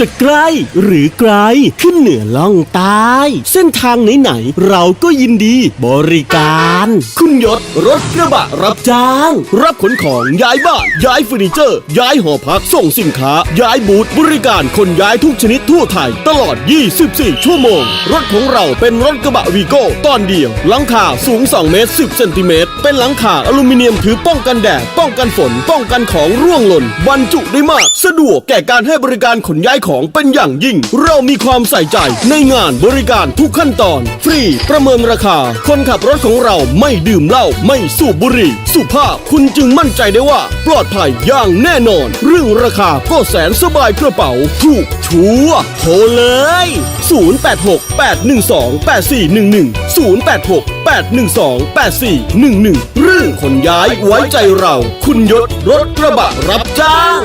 จะใกล้ หรือไกลขึ้นเหนือล่องใต้เส้นทางไหนๆเราก็ยินดีบริการ คุณยศรถกระบะรับจ้าง รับขนของย้ายบ้าน ย้ายเฟอร์นิเจอร์ ย้ายหอพักส่งสินค้า ย้ายบูธบริการคนย้ายทุกชนิดทั่วไทย ตลอด 24 ชั่วโมง รถของเราเป็นรถกระบะวีโก้ตอนเดียว หลังคาสูง 2 เมตร 10 เซนติเมตร เป็นหลังคาอลูมิเนียมถือป้องกันแดด ป้องกันฝน ป้องกันของร่วงหล่น บรรจุได้มาก สะดวกแก่การให้บริการขนย้ายของเป็นอย่างยิ่ง เรามีความใส่ใจในงานบริการทุกขั้นตอน ฟรีประเมินราคา คนขับรถของเราไม่ดื่มเหล้าไม่สูบบุหรี่ สุภาพคุณจึงมั่นใจได้ว่า ปลอดภัยอย่างแน่นอน เรื่องราคาก็แสนสบายกระเป๋า ถูกชัวร์โทรเลย 086 812 8411 086 812 8411 เรื่องขนย้ายไว้ใจเรา คุณยศรถกระบะรับจ้าง